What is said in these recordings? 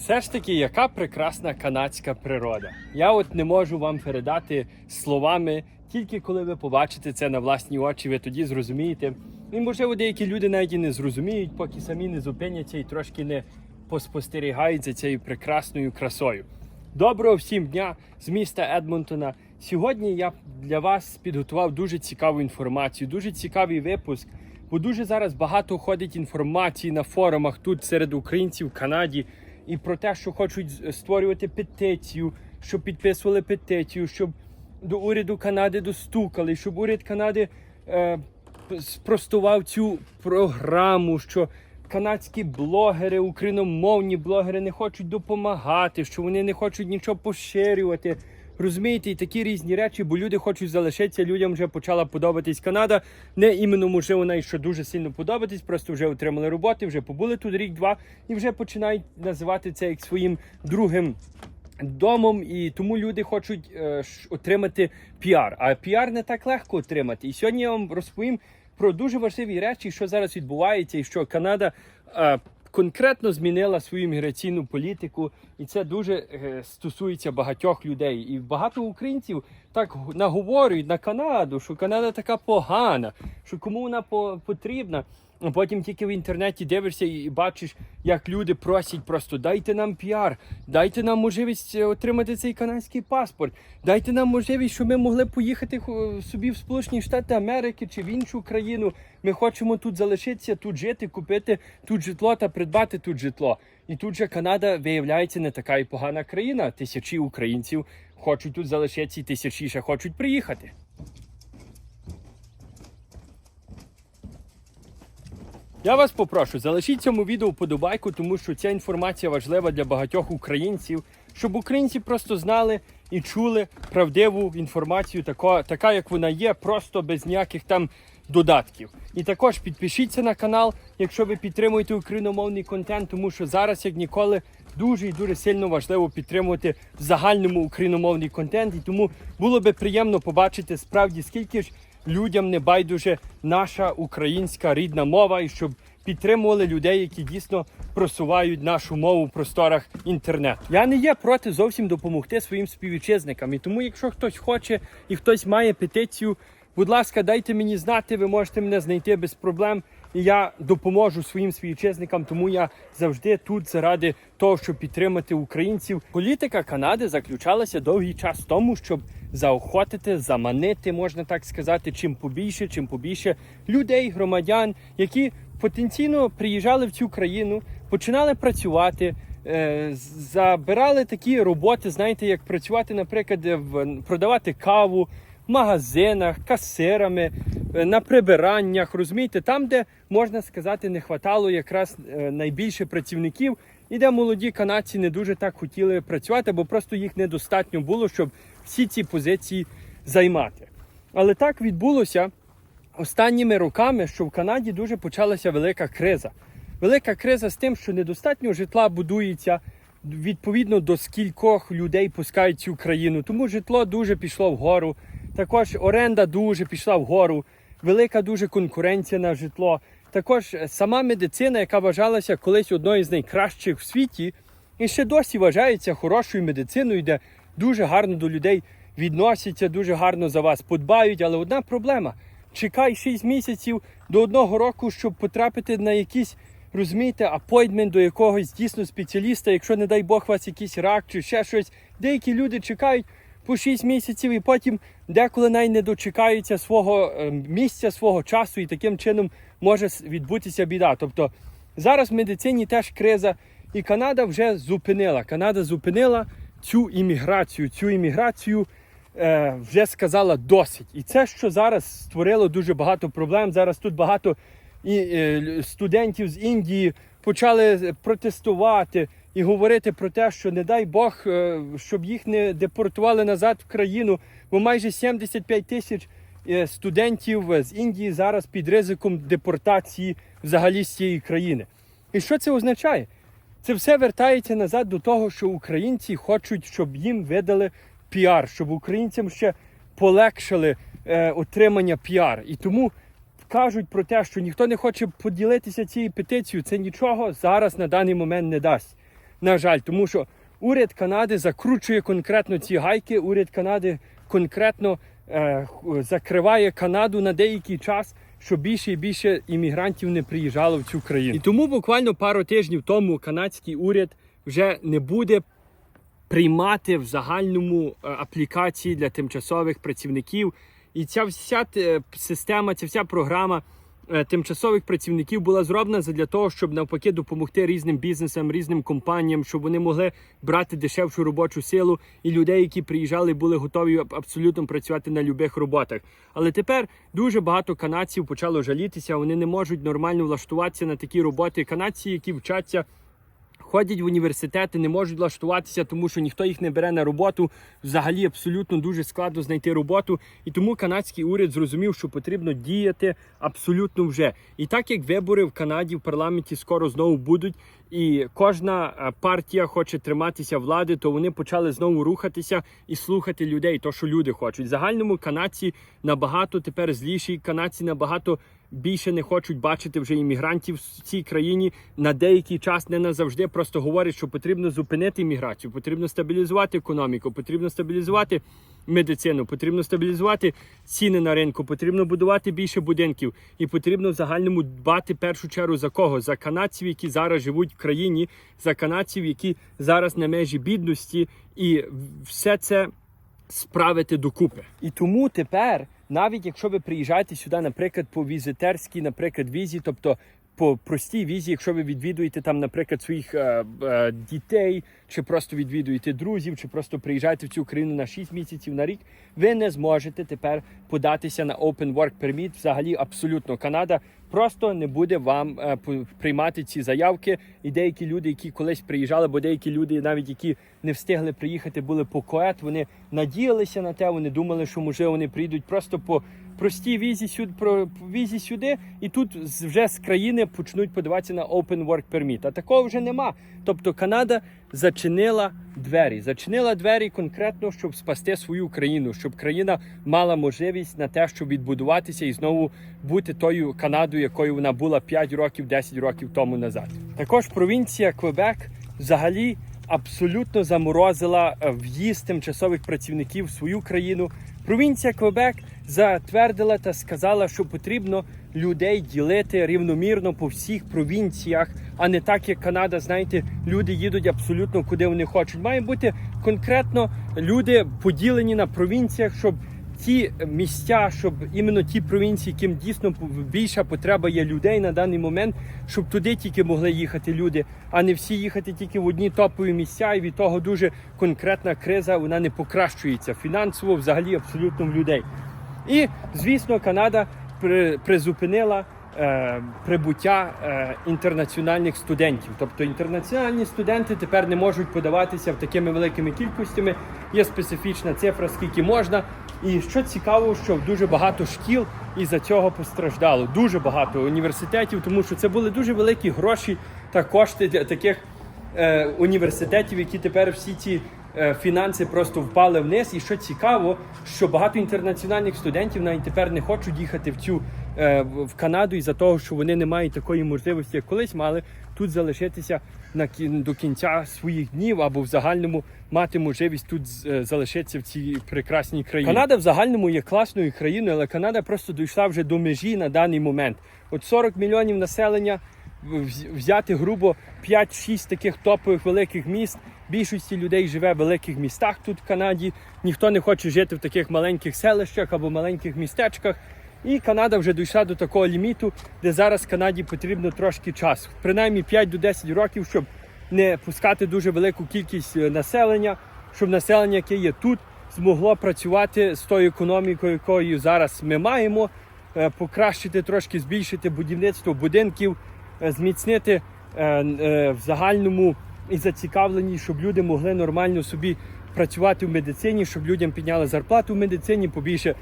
Все ж таки, яка прекрасна канадська природа. Я от не можу вам передати словами, тільки коли ви побачите це на власні очі, ви тоді зрозумієте. І можливо, деякі люди навіть і не зрозуміють, поки самі не зупиняться і трошки не поспостерігають за цією прекрасною красою. Доброго всім дня з міста Едмонтона. Сьогодні я для вас підготував дуже цікаву інформацію, дуже цікавий випуск. Бо дуже зараз багато ходить інформації на форумах тут серед українців в Канаді і про те, що хочуть створювати петицію, щоб підписували петицію, щоб до уряду Канади достукали, щоб уряд Канади е, спростував цю програму, що канадські блогери, україномовні блогери не хочуть допомагати, що вони не хочуть нічого поширювати. Розумієте, і такі різні речі, бо люди хочуть залишитися. Людям вже почала подобатись Канада. Не іменно можливо навіть що дуже сильно подобатись, просто вже отримали роботи, вже побули тут рік-два і вже починають називати це як своїм другим домом. І тому люди хочуть е, отримати піар. А піар не так легко отримати. І сьогодні я вам розповім про дуже важливі речі, що зараз відбувається, і що Канада. е, Конкретно змінила свою міграційну політику, і це дуже е, стосується багатьох людей. І багато українців так наговорюють на Канаду, що Канада така погана, що кому вона по- потрібна. А потім тільки в інтернеті дивишся і бачиш, як люди просять просто дайте нам піар, дайте нам можливість е, отримати цей канадський паспорт, дайте нам можливість, щоб ми могли поїхати собі в Сполучені Штати Америки чи в іншу країну. Ми хочемо тут залишитися, тут жити, купити тут житло та придбати тут житло. І тут же Канада виявляється не така і погана країна. Тисячі українців хочуть тут залишитися, і тисячі ще хочуть приїхати. Я вас попрошу, залишіть цьому відео вподобайку, тому що ця інформація важлива для багатьох українців, щоб українці просто знали і чули правдиву інформацію, тако, така як вона є, просто без ніяких там додатків. І також підпишіться на канал, якщо ви підтримуєте україномовний контент, тому що зараз, як ніколи, дуже і дуже сильно важливо підтримувати в загальному україномовний контент. І тому було би приємно побачити справді скільки ж людям не байдуже наша українська рідна мова, і щоб підтримували людей, які дійсно просувають нашу мову в просторах інтернету. Я не є проти зовсім допомогти своїм співвітчизникам. І тому, якщо хтось хоче і хтось має петицію, будь ласка, дайте мені знати, ви можете мене знайти без проблем. І я допоможу своїм співвітчизникам, тому я завжди тут заради того, щоб підтримати українців. Політика Канади заключалася довгий час в тому, щоб заохотити, заманити, можна так сказати, чим побільше, чим побільше людей, громадян, які потенційно приїжджали в цю країну, починали працювати. е, Забирали такі роботи, знаєте, як працювати, наприклад, в продавати каву в магазинах, касирами, на прибираннях, розумієте, там, де можна сказати, не хватало якраз е, найбільше працівників, і де молоді канадці не дуже так хотіли працювати, бо просто їх недостатньо було, щоб всі ці позиції займати. Але так відбулося останніми роками, що в Канаді дуже почалася велика криза. Велика криза з тим, що недостатньо житла будується відповідно до скількох людей пускають цю країну. Тому житло дуже пішло вгору. Також оренда дуже пішла вгору, велика дуже конкуренція на житло. Також сама медицина, яка вважалася колись одною з найкращих в світі, і ще досі вважається хорошою медициною, де дуже гарно до людей відносяться, дуже гарно за вас подбають. Але одна проблема: чекай 6 місяців до одного року, щоб потрапити на якийсь, розумієте, апойдмент до якогось дійсно спеціаліста, якщо, не дай Бог, у вас якийсь рак чи ще щось. Деякі люди чекають по 6 місяців і потім деколи навіть не дочекаються свого е, місця, свого часу, і таким чином може відбутися біда. Тобто зараз в медицині теж криза, і Канада вже зупинила. Канада зупинила цю імміграцію. Цю імміграцію е, вже сказала досить. І це, що зараз створило дуже багато проблем. Зараз тут багато і, е, студентів з Індії почали протестувати і говорити про те, що не дай Бог, е, щоб їх не депортували назад в країну, бо майже 75 тисяч е, студентів з Індії зараз під ризиком депортації взагалі з цієї країни. І що це означає? Це все вертається назад до того, що українці хочуть, щоб їм видали піар, щоб українцям ще полегшили е, отримання піар. І тому кажуть про те, що ніхто не хоче поділитися цією петицією, це нічого зараз на даний момент не дасть. На жаль, тому що уряд Канади закручує конкретно ці гайки. Уряд Канади конкретно е, закриває Канаду на деякий час, щоб більше і більше іммігрантів не приїжджало в цю країну. І тому буквально пару тижнів тому канадський уряд вже не буде приймати в загальному е, аплікації для тимчасових працівників. І ця вся е, система, ця вся програма тимчасових працівників була зроблена для того, щоб навпаки допомогти різним бізнесам, різним компаніям, щоб вони могли брати дешевшу робочу силу і людей, які приїжджали, були готові абсолютно працювати на будь-яких роботах. Але тепер дуже багато канадців почало жалітися. Вони не можуть нормально влаштуватися на такі роботи. Канадці, які вчаться ходять в університети, не можуть влаштуватися, тому що ніхто їх не бере на роботу. Взагалі абсолютно дуже складно знайти роботу. І тому канадський уряд зрозумів, що потрібно діяти абсолютно вже. І так як вибори в Канаді в парламенті скоро знову будуть, і кожна е, партія хоче триматися влади, то вони почали знову рухатися і слухати людей, то що люди хочуть. В загальному канадці набагато тепер зліші, канадці набагато більше не хочуть бачити вже іммігрантів в цій країні на деякий час, не назавжди. Просто говорять, що потрібно зупинити імміграцію, потрібно стабілізувати економіку, потрібно стабілізувати медицину, потрібно стабілізувати ціни на ринку, потрібно будувати більше будинків, і потрібно в загальному дбати першу чергу за кого? За канадців, які зараз живуть в країні, за канадців, які зараз на межі бідності, і все це справити докупи. І тому тепер, навіть якщо ви приїжджаєте сюди, наприклад, по візитерській, наприклад, візі, тобто по простій візі, якщо ви відвідуєте там, наприклад, своїх е, е, дітей, чи просто відвідуєте друзів, чи просто приїжджаєте в цю країну на 6 місяців на рік, ви не зможете тепер податися на Open Work Permit. Взагалі, абсолютно Канада просто не буде вам е, приймати ці заявки. І деякі люди, які колись приїжджали, бо деякі люди, навіть які не встигли приїхати, були по коет, вони надіялися на те, вони думали, що можливо вони прийдуть просто по простій візі сюди, про візі сюди, і тут вже з країни почнуть подаватися на Open Work Permit. А такого вже нема. Тобто Канада зачинила двері, зачинила двері конкретно, щоб спасти свою країну, щоб країна мала можливість на те, щоб відбудуватися і знову бути тою Канадою, якою вона була 5 років, 10 років тому назад. Також провінція Квебек взагалі абсолютно заморозила е, в'їзд тимчасових працівників в свою країну. Провінція Квебек затвердила та сказала, що потрібно людей ділити рівномірно по всіх провінціях, а не так, як Канада. Знаєте, люди їдуть абсолютно куди вони хочуть. Має бути конкретно люди поділені на провінціях, щоб ті місця, щоб іменно ті провінції, яким дійсно більша потреба є людей на даний момент, щоб туди тільки могли їхати люди, а не всі їхати тільки в одні топові місця. І від того дуже конкретна криза вона не покращується фінансово, взагалі абсолютно в людей. І звісно, Канада при- призупинила. е, Прибуття е, інтернаціональних студентів, тобто інтернаціональні студенти тепер не можуть подаватися в такими великими кількостями. Є специфічна цифра, скільки можна. І що цікаво, що дуже багато шкіл із-за цього постраждало. Дуже багато університетів, тому що це були дуже великі гроші та кошти для таких е, університетів, які тепер всі ці е, фінанси просто впали вниз. І що цікаво, що багато інтернаціональних студентів навіть тепер не хочуть їхати в цю в в Канаду із-за того, що вони не мають такої можливості, як колись мали тут залишитися на до кінця своїх днів або в загальному мати можливість тут е, залишитися в цій прекрасній країні. Канада в загальному є класною країною, але Канада просто дійшла вже до межі на даний момент. От 40 мільйонів населення взяти грубо 5-6 таких топових великих міст. Більшості людей живе в великих містах тут в Канаді. Ніхто не хоче жити в таких маленьких селищах або маленьких містечках. І Канада вже дійшла до такого ліміту, де зараз Канаді потрібно трошки часу. Принаймні 5 до 10 років, щоб не пускати дуже велику кількість е, населення, щоб населення, яке є тут, змогло працювати з тою економікою, якою зараз ми маємо, е, покращити трошки, збільшити будівництво будинків, е, зміцнити в загальному і зацікавлені, щоб люди могли нормально собі працювати в медицині, щоб людям підняли зарплату в медицині, побільше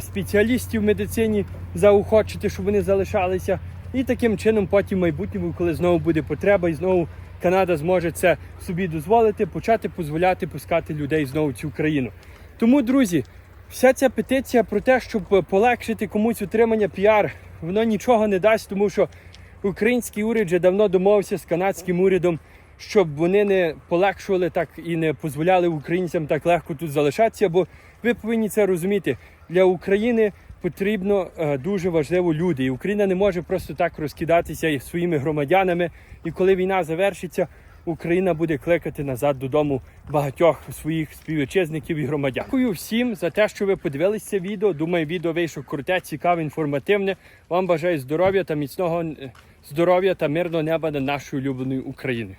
спеціалістів в медицині заохочити, щоб вони залишалися. І таким чином потім в майбутньому, коли знову буде потреба, і знову Канада зможе це собі дозволити, почати дозволяти пускати людей знову в цю країну. Тому, друзі, вся ця петиція про те, щоб е, полегшити комусь отримання піар, воно нічого не дасть, тому що український уряд вже давно домовився з канадським урядом щоб вони не полегшували так і не дозволяли українцям так легко тут залишатися. Бо ви повинні це розуміти. Для України потрібно е, дуже важливо люди. І Україна не може просто так розкидатися своїми громадянами. І коли війна завершиться, Україна буде кликати назад додому багатьох своїх співвітчизників і громадян. Дякую всім за те, що ви подивилися це відео. Думаю, відео вийшло круте, цікаве, інформативне. Вам бажаю здоров'я та міцного е, здоров'я та мирного неба над нашою улюбленою Україною.